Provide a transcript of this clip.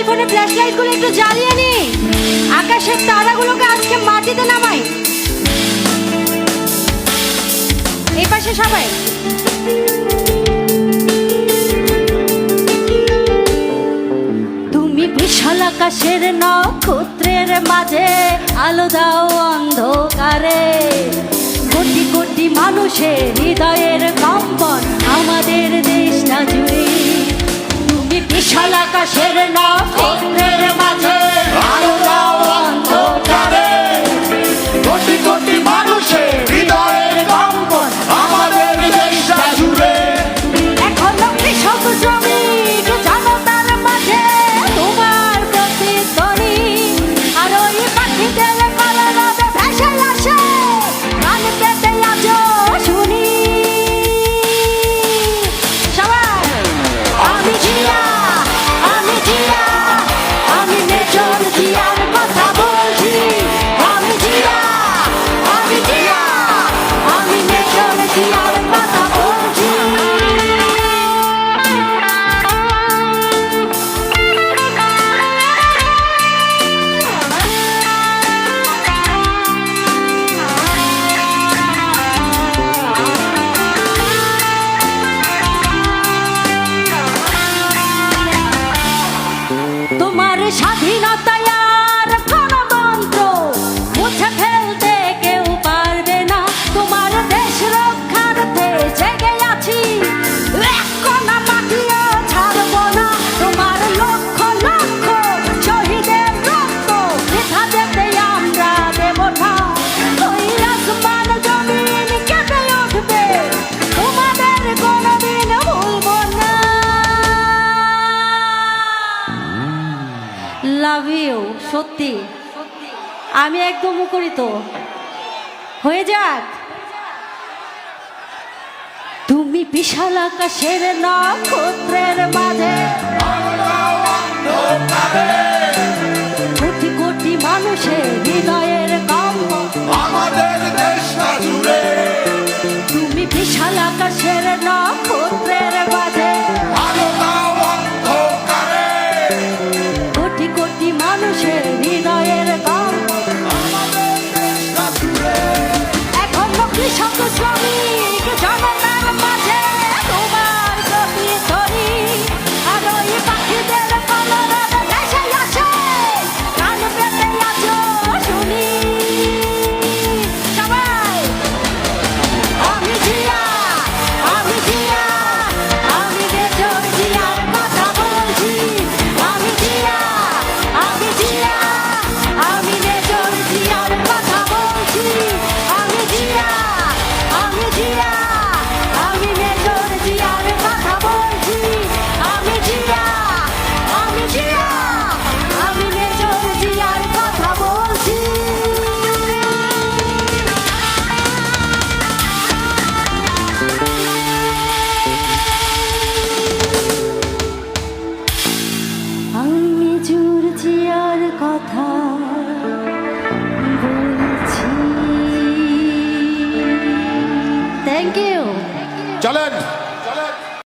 Mobile ফোনের flash লাইটগুলো একটু জ্বালিয়ে নি। আকাশের তারাগুলোকে আজকে মাটিতে নামাই। এই পাশে সবাই। তুমি আকাশের নক্ষত্রের মাঝে, আলো দাও অন্ধকারে। কোটি কোটি মানুষের হৃদয় বিশাল আকাশের না মাঝে। সত্যি। আমি একদম মুখরিত হয়ে যাক। তুমি বিশাল আকাশের নক্ষত্রের মাঝে। কোটি কোটি মানুষের হৃদয়ের কাম তুমি বিশাল আকাশের নক্ষত্রের Thank you. Challenge.